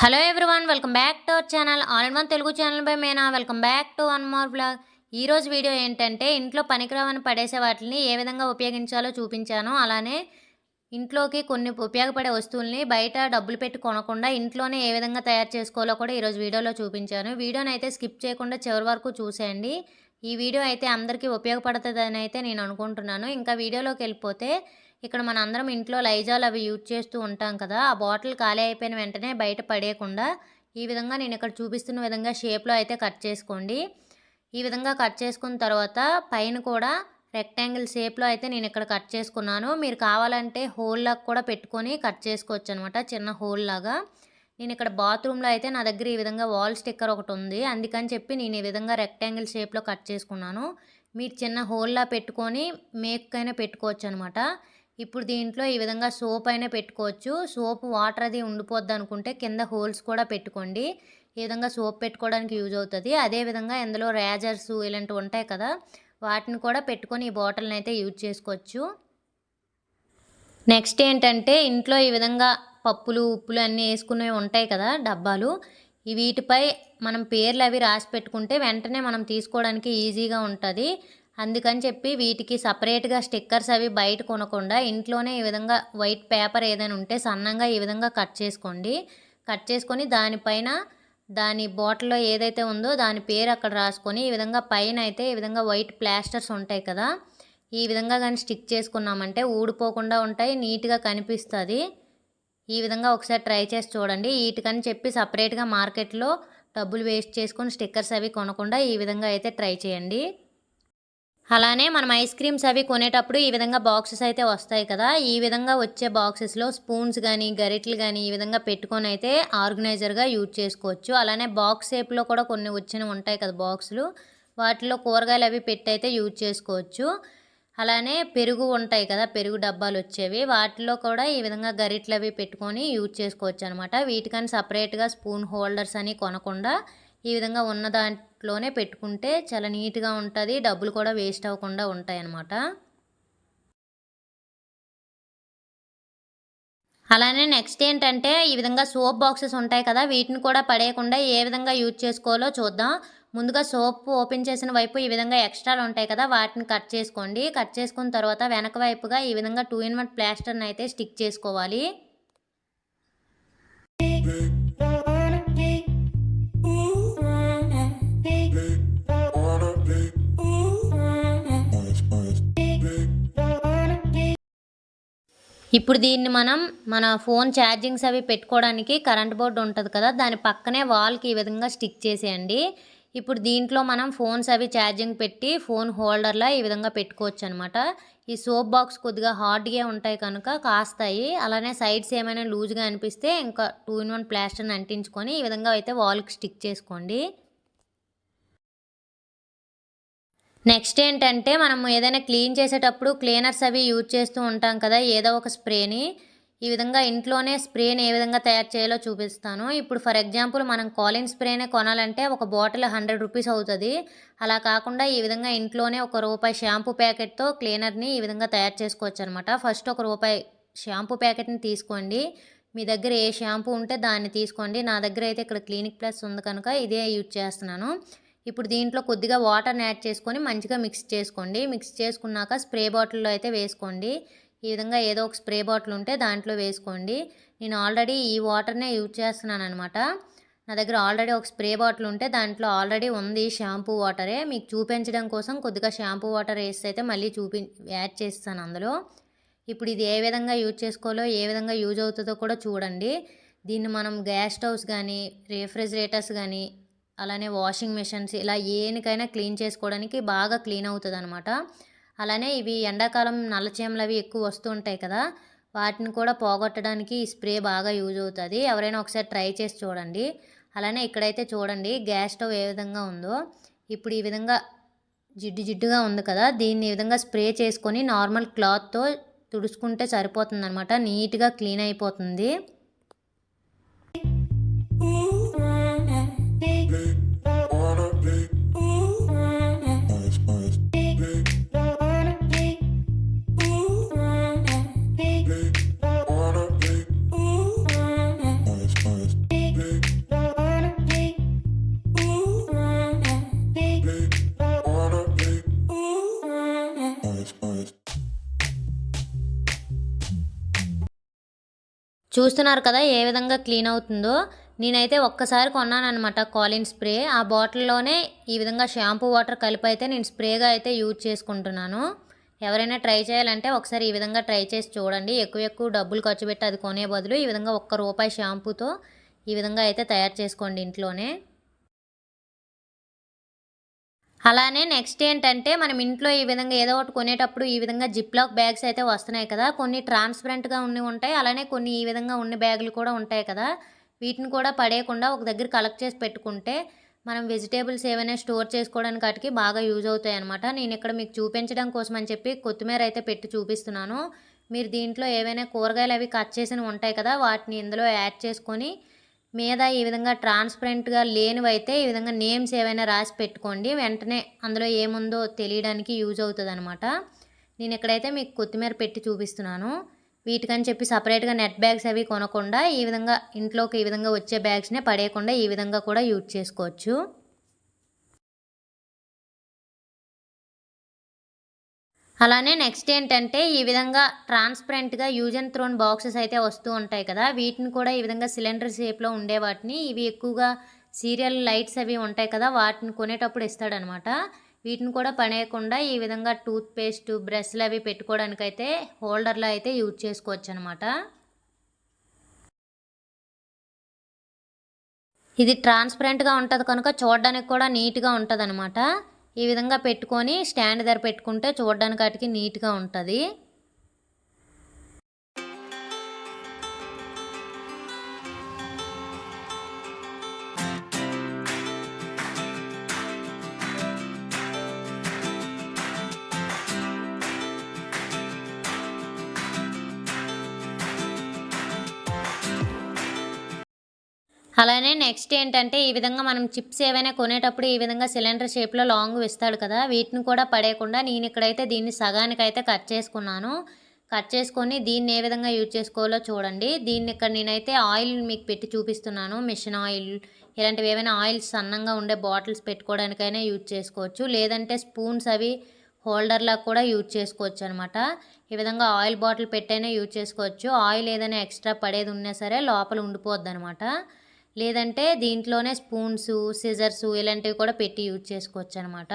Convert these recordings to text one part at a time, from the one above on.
Hello everyone welcome back to our channel all in one Telugu channel by Meena welcome back to one more blog ఈరోజు video ఏంటంటే ఇంట్లో పనికిరావని పడేసే వాటిని ఏ విధంగా ఉపయోగించాలో చూపించాను. అలానే ఇంట్లోకి కొన్ని ఉపయోగపడే వస్తువుల్ని బయట డబ్బులు పెట్టి కొనకుండా ఇంట్లోనే ఏ విధంగా తయారు చేసుకోవాలో కూడా ఈరోజు వీడియోలో చూపించాను. వీడియోని అయితే స్కిప్ చేయకుండా చివరి వరకు చూసేయండి. ఈ వీడియో అయితే అందరికీ ఉపయోగపడుతుందని అయితే నేను అనుకుంటున్నాను. ఇంకా వీడియోలోకి వెళ్ళిపోతే ఇక్కడ మన అందరం ఇంట్లో లైజాల్ అవి యూజ్ చేస్తూ ఉంటాం కదా ఆ బాటిల్ ఖాళీ అయిపోయిన వెంటనే బయట పడేయకుండా ఈ విధంగా నేను ఇక్కడ చూపిస్తున్న విధంగా షేప్లో అయితే కట్ చేసుకోండి. ఈ విధంగా కట్ చేసుకున్న తర్వాత పైన కూడా రెక్టాంగిల్ షేప్లో అయితే నేను ఇక్కడ కట్ చేసుకున్నాను. మీరు కావాలంటే హోల్ లాగా కూడా పెట్టుకొని కట్ చేసుకోవచ్చు అనమాట చిన్న హోల్ లాగా. నేను ఇక్కడ బాత్రూంలో అయితే నా దగ్గర ఈ విధంగా వాల్ స్టిక్కర్ ఒకటి ఉంది అందుకని చెప్పి నేను ఈ విధంగా రెక్టాంగిల్ షేప్లో కట్ చేసుకున్నాను. మీరు చిన్న హోల్లా పెట్టుకొని మేక్కైనా పెట్టుకోవచ్చు అనమాట ఇప్పుడు దీంట్లో ఈ విధంగా సోప్ అయినా పెట్టుకోవచ్చు. సోప్ వాటర్ అది ఉండిపోద్ది అనుకుంటే కింద హోల్స్ కూడా పెట్టుకోండి. ఈ విధంగా సోప్ పెట్టుకోవడానికి యూజ్ అవుతుంది. అదేవిధంగా ఇందులో రేజర్స్ ఇలాంటివి ఉంటాయి కదా వాటిని కూడా పెట్టుకొని ఈ బాటిల్ని అయితే యూజ్ చేసుకోవచ్చు. నెక్స్ట్ ఏంటంటే ఇంట్లో ఈ విధంగా పప్పులు ఉప్పులు అన్నీ వేసుకునేవి ఉంటాయి కదా డబ్బాలు. వీటిపై మనం పేర్లు అవి రాసి పెట్టుకుంటే వెంటనే మనం తీసుకోవడానికి ఈజీగా ఉంటుంది. అందుకని చెప్పి వీటికి సపరేట్గా స్టిక్కర్స్ అవి బయట కొనకుండా ఇంట్లోనే ఈ విధంగా వైట్ పేపర్ ఏదైనా ఉంటే సన్నంగా ఈ విధంగా కట్ చేసుకోండి. కట్ చేసుకొని దానిపైన దాని బాటిల్లో ఏదైతే ఉందో దాని పేరు అక్కడ రాసుకొని ఈ విధంగా పైన అయితే ఈ విధంగా వైట్ ప్లాస్టర్స్ ఉంటాయి కదా ఈ విధంగా కానీ స్టిక్ చేసుకున్నామంటే ఊడిపోకుండా ఉంటాయి నీట్గా కనిపిస్తుంది. ఈ విధంగా ఒకసారి ట్రై చేసి చూడండి. వీటికని చెప్పి సపరేట్గా మార్కెట్లో డబ్బులు వేస్ట్ చేసుకొని స్టిక్కర్స్ అవి కొనకుండా ఈ విధంగా అయితే ట్రై చేయండి. అలానే మనం ఐస్ క్రీమ్స్ అవి కొనేటప్పుడు ఈ విధంగా బాక్సెస్ అయితే వస్తాయి కదా. ఈ విధంగా వచ్చే బాక్సెస్లో స్పూన్స్ కానీ గరిటలు కానీ ఈ విధంగా పెట్టుకొని అయితే ఆర్గనైజర్గా యూజ్ చేసుకోవచ్చు. అలానే బాక్స్ షేప్లో కూడా కొన్ని వచ్చినవి ఉంటాయి కదా బాక్సులు. వాటిలో కూరగాయలు అవి పెట్టి అయితే యూజ్ చేసుకోవచ్చు. అలానే పెరుగు ఉంటాయి కదా పెరుగు డబ్బాలు వచ్చేవి. వాటిలో కూడా ఈ విధంగా గరిట్లు అవి పెట్టుకొని యూజ్ చేసుకోవచ్చు అనమాట వీటికని సపరేట్గా స్పూన్ హోల్డర్స్ అని కొనకుండా ఈ విధంగా ఉన్న లోనే పెట్టుకుంటే చాలా నీట్గా ఉంటుంది డబ్బులు కూడా వేస్ట్ అవ్వకుండా ఉంటాయి అన్నమాట అలానే నెక్స్ట్ ఏంటంటే ఈ విధంగా సోప్ బాక్సెస్ ఉంటాయి కదా వీటిని కూడా పడేయకుండా ఏ విధంగా యూజ్ చేసుకోవాలో చూద్దాం. ముందుగా సోప్ ఓపెన్ చేసిన వైపు ఈ విధంగా ఎక్స్ట్రాలు ఉంటాయి కదా వాటిని కట్ చేసుకోండి. కట్ చేసుకున్న తర్వాత వెనక వైపుగా ఈ విధంగా టూ ఇన్ వన్ ప్లాస్టర్ని అయితే స్టిక్ చేసుకోవాలి. ఇప్పుడు దీన్ని మనం మన ఫోన్ ఛార్జింగ్స్ అవి పెట్టుకోవడానికి కరెంట్ బోర్డు ఉంటుంది కదా దాని పక్కనే వాల్కి ఈ విధంగా స్టిక్ చేసేయండి. ఇప్పుడు దీంట్లో మనం ఫోన్స్ అవి ఛార్జింగ్ పెట్టి ఫోన్ హోల్డర్లా ఈ విధంగా పెట్టుకోవచ్చు అనమాట ఈ సోప్ బాక్స్ కొద్దిగా హార్డ్గా ఉంటాయి కనుక కాస్తాయి. అలానే సైడ్స్ ఏమైనా లూజ్గా అనిపిస్తే ఇంకా టూ ఇన్ వన్ ప్లాస్టర్ని అంటించుకొని ఈ విధంగా అయితే వాల్కి స్టిక్ చేసుకోండి. నెక్స్ట్ ఏంటంటే మనం ఏదైనా క్లీన్ చేసేటప్పుడు క్లీనర్స్ అవి యూజ్ చేస్తూ ఉంటాం కదా ఏదో ఒక స్ప్రేని. ఈ విధంగా ఇంట్లోనే స్ప్రేని ఏ విధంగా తయారు చేయాలో చూపిస్తాను. ఇప్పుడు ఫర్ ఎగ్జాంపుల్ మనం కాలిన్ స్ప్రేనే కొనాలంటే ఒక బాటిల్ హండ్రెడ్ రూపీస్ అవుతుంది. అలా కాకుండా ఈ విధంగా ఇంట్లోనే ఒక రూపాయి షాంపూ ప్యాకెట్తో క్లీనర్ని ఈ విధంగా తయారు చేసుకోవచ్చు అనమాట ఫస్ట్ ఒక రూపాయి షాంపూ ప్యాకెట్ని తీసుకోండి. మీ దగ్గర ఏ షాంపూ ఉంటే దాన్ని తీసుకోండి. నా దగ్గర అయితే ఇక్కడ క్లినిక్ ప్లస్ ఉంది కనుక ఇదే యూజ్ చేస్తున్నాను. ఇప్పుడు దీంట్లో కొద్దిగా వాటర్ని యాడ్ చేసుకొని మంచిగా మిక్స్ చేసుకోండి. మిక్స్ చేసుకున్నాక స్ప్రే బాటిల్లో అయితే వేసుకోండి. ఈ విధంగా ఏదో ఒక స్ప్రే బాటిల్ ఉంటే దాంట్లో వేసుకోండి. నేను ఆల్రెడీ ఈ వాటర్నే యూజ్ చేస్తున్నాను అనమాట నా దగ్గర ఆల్రెడీ ఒక స్ప్రే బాటిల్ ఉంటే దాంట్లో ఆల్రెడీ ఉంది షాంపూ వాటరే మీకు చూపించడం కోసం కొద్దిగా షాంపూ వాటర్ వేసి అయితే మళ్ళీ చూపి యాడ్ చేస్తాను అందులో. ఇప్పుడు ఇది ఏ విధంగా యూజ్ చేసుకోవాలో ఏ విధంగా యూజ్ అవుతుందో కూడా చూడండి. దీన్ని మనం గ్యాస్ స్టవ్స్ కానీ రిఫ్రిజిరేటర్స్ కానీ అలానే వాషింగ్ మిషన్స్ ఇలా ఏనికైనా క్లీన్ చేసుకోవడానికి బాగా క్లీన్ అవుతుంది అనమాట అలానే ఇవి ఎండాకాలం నల్లచేమలు అవి ఎక్కువ వస్తూ ఉంటాయి కదా వాటిని కూడా పోగొట్టడానికి ఈ స్ప్రే బాగా యూజ్ అవుతుంది. ఎవరైనా ఒకసారి ట్రై చేసి చూడండి. అలానే ఇక్కడైతే చూడండి గ్యాస్ స్టవ్ ఏ విధంగా ఉందో. ఇప్పుడు ఈ విధంగా జిడ్డు జిడ్డుగా ఉంది కదా దీన్ని ఈ విధంగా స్ప్రే చేసుకొని నార్మల్ క్లాత్తో తుడుచుకుంటే సరిపోతుంది అనమాట నీట్గా క్లీన్ అయిపోతుంది. చూస్తున్నారు కదా ఏ విధంగా క్లీన్ అవుతుందో. నేనైతే ఒక్కసారి కొన్నానమాట కాలిన్ స్ప్రే. ఆ బాటిల్లోనే ఈ విధంగా షాంపూ వాటర్ కలిపి అయితే నేను స్ప్రేగా అయితే యూజ్ చేసుకుంటున్నాను. ఎవరైనా ట్రై చేయాలంటే ఒకసారి ఈ విధంగా ట్రై చేసి చూడండి. ఎక్కువ ఎక్కువ డబ్బులు ఖర్చు పెట్టి అది కొనే బదులు ఈ విధంగా ఒక్క రూపాయి షాంపూతో ఈ విధంగా అయితే తయారు చేసుకోండి ఇంట్లోనే. అలానే నెక్స్ట్ ఏంటంటే మనం ఇంట్లో ఈ విధంగా ఏదో ఒకటి కొనేటప్పుడు ఈ విధంగా జిప్లాక్ బ్యాగ్స్ అయితే వస్తున్నాయి కదా. కొన్ని ట్రాన్స్పరెంట్గా ఉండి ఉంటాయి. అలానే కొన్ని ఈ విధంగా ఉన్న బ్యాగులు కూడా ఉంటాయి కదా. వీటిని కూడా పడేయకుండా ఒక దగ్గర కలెక్ట్ చేసి పెట్టుకుంటే మనం వెజిటేబుల్స్ ఏవైనా స్టోర్ చేసుకోవడానికి వాటికి బాగా యూజ్ అవుతాయి అనమాట నేను ఇక్కడ మీకు చూపించడం కోసం అని చెప్పి కొత్తిమీర అయితే పెట్టి చూపిస్తున్నాను. మీరు దీంట్లో ఏవైనా కూరగాయలు అవి కట్ చేసినవి ఉంటాయి కదా వాటిని ఇందులో యాడ్ చేసుకొని మీద ఈ విధంగా ట్రాన్స్పరెంట్గా లేనివైతే ఈ విధంగా నేమ్స్ ఏవైనా రాసి పెట్టుకోండి. వెంటనే అందులో ఏముందో తెలియడానికి యూజ్ అవుతుంది అనమాట నేను ఇక్కడైతే మీకు కొత్తిమీర పెట్టి చూపిస్తున్నాను. వీటికని చెప్పి సపరేట్గా నెట్ బ్యాగ్స్ అవి కొనకుండా ఈ విధంగా ఇంట్లోకి ఈ విధంగా వచ్చే బ్యాగ్స్నే పడేయకుండా ఈ విధంగా కూడా యూజ్ చేసుకోవచ్చు. అలానే నెక్స్ట్ ఏంటంటే ఈ విధంగా ట్రాన్స్పరెంట్గా యూజ్ అండ్ థ్రోన్ బాక్సెస్ అయితే వస్తూ ఉంటాయి కదా. వీటిని కూడా ఈ విధంగా సిలిండర్ షేప్లో ఉండే వాటిని ఇవి ఎక్కువగా సీరియల్ లైట్స్ అవి ఉంటాయి కదా వాటిని కొనేటప్పుడు ఇస్తాడనమాట. వీటిని కూడా పనేయకుండా ఈ విధంగా టూత్ పేస్ట్ బ్రష్లు అవి పెట్టుకోవడానికైతే హోల్డర్లో అయితే యూజ్ చేసుకోవచ్చు అనమాట ఇది ట్రాన్స్పరెంట్గా ఉంటుంది కనుక చూడడానికి కూడా నీట్గా ఉంటుంది అనమాట ఈ విధంగా పెట్టుకొని స్టాండ్ ధర పెట్టుకుంటే చూడడానికి వాటికి నీట్గా ఉంటుంది. అలానే నెక్స్ట్ ఏంటంటే ఈ విధంగా మనం చిప్స్ ఏవైనా కొనేటప్పుడు ఈ విధంగా సిలిండర్ షేప్లో లాంగ్ ఇస్తాడు కదా వీటిని కూడా పడేయకుండా నేను ఇక్కడైతే దీన్ని సగానికి అయితే కట్ చేసుకున్నాను. కట్ చేసుకొని దీన్ని ఏ విధంగా యూజ్ చేసుకోవాలో చూడండి. దీన్ని ఇక్కడ నేనైతే ఆయిల్ మీకు పెట్టి చూపిస్తున్నాను. మిషన్ ఆయిల్ ఇలాంటివి ఏమైనా ఆయిల్స్ సన్నంగా ఉండే బాటిల్స్ పెట్టుకోవడానికైనా యూజ్ చేసుకోవచ్చు. లేదంటే స్పూన్స్ అవి హోల్డర్లా కూడా యూజ్ చేసుకోవచ్చు అనమాట ఈ విధంగా ఆయిల్ బాటిల్ పెట్టైనా యూజ్ చేసుకోవచ్చు. ఆయిల్ ఏదైనా ఎక్స్ట్రా పడేది ఉన్నా సరే లోపల ఉండిపోద్ది అనమాట లేదంటే దీంట్లోనే స్పూన్స్ సిజర్స్ ఇలాంటివి కూడా పెట్టి యూజ్ చేసుకోవచ్చు అనమాట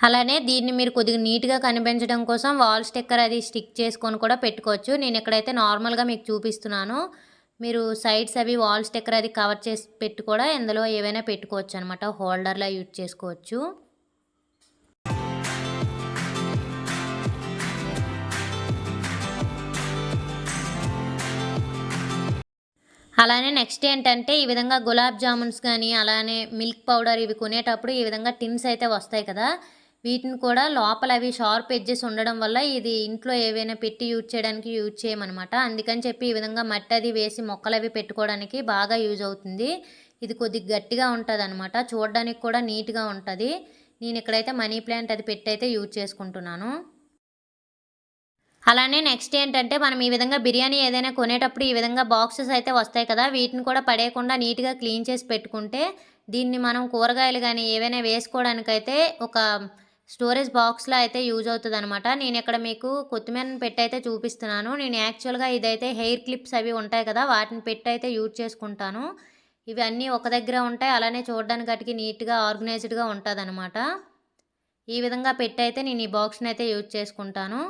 అలానే దీన్ని మీరు కొద్దిగా నీట్గా కనిపించడం కోసం వాల్ స్టిక్కర్ అది స్టిక్ చేసుకొని కూడా పెట్టుకోవచ్చు. నేను ఎక్కడైతే నార్మల్గా మీకు చూపిస్తున్నాను. మీరు సైడ్స్ అవి వాల్ స్టిక్కర్ అది కవర్ చేసి పెట్టి కూడా ఇందులో ఏవైనా పెట్టుకోవచ్చు అనమాట హోల్డర్లా యూజ్ చేసుకోవచ్చు. అలానే నెక్స్ట్ ఏంటంటే ఈ విధంగా గులాబ్ జామున్స్ కానీ అలానే మిల్క్ పౌడర్ ఇవి కొనేటప్పుడు ఈ విధంగా టిన్స్ అయితే వస్తాయి కదా. వీటిని కూడా లోపల అవి షార్ప్ ఎడ్జెస్ ఉండడం వల్ల ఇది ఇంట్లో ఏవైనా పెట్టి యూజ్ చేయడానికి యూజ్ చేయమన్నమాట. అందుకని చెప్పి ఈ విధంగా మట్టి అది వేసి మొక్కలు అవి పెట్టుకోవడానికి బాగా యూజ్ అవుతుంది. ఇది కొద్దిగా గట్టిగా ఉంటుంది అనమాట చూడడానికి కూడా నీట్గా ఉంటుంది. నేను ఇక్కడైతే మనీ ప్లాంట్ అది పెట్టి అయితే యూజ్ చేసుకుంటున్నాను. అలానే నెక్స్ట్ ఏంటంటే మనం ఈ విధంగా బిర్యానీ ఏదైనా కొనేటప్పుడు ఈ విధంగా బాక్సెస్ అయితే వస్తాయి కదా వీటిని కూడా పడేయకుండా నీట్గా క్లీన్ చేసి పెట్టుకుంటే దీన్ని మనం కూరగాయలు కానీ ఏవైనా వేసుకోవడానికైతే ఒక స్టోరేజ్ బాక్స్లో అయితే యూజ్ అవుతుంది అనమాట నేను ఇక్కడ మీకు కొత్తిమీర పెట్టి అయితే చూపిస్తున్నాను. నేను యాక్చువల్గా ఇదైతే హెయిర్ క్లిప్స్ అవి ఉంటాయి కదా వాటిని పెట్టి అయితే యూజ్ చేసుకుంటాను. ఇవి అన్నీ ఒక దగ్గర ఉంటాయి అలానే చూడడానికి అటుకి నీట్గా ఆర్గనైజ్డ్గా ఉంటుంది ఈ విధంగా పెట్టి అయితే నేను ఈ బాక్స్ని అయితే యూజ్ చేసుకుంటాను.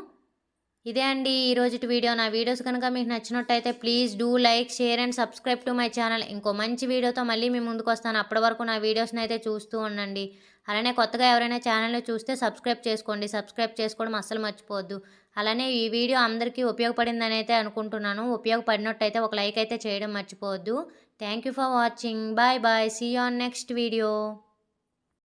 ఇదే అండి ఈరోజు వీడియో. నా వీడియోస్ కనుక మీకు నచ్చినట్టయితే please do like share and subscribe to my channel. ఇంకో మంచి వీడియోతో మళ్ళీ మీ ముందుకు వస్తాను. అప్పటి వరకు నా వీడియోస్ని అయితే చూస్తూ ఉండండి. అలానే కొత్తగా ఎవరైనా ఛానల్ని చూస్తే సబ్స్క్రైబ్ చేసుకోండి. సబ్స్క్రైబ్ చేసుకోవడం అస్సలు మర్చిపోవద్దు. అలానే ఈ వీడియో అందరికీ ఉపయోగపడిందని అయితే అనుకుంటున్నాను. ఉపయోగపడినట్టయితే ఒక లైక్ అయితే చేయడం మర్చిపోవద్దు. Thank for watching. Bye bye. See on next video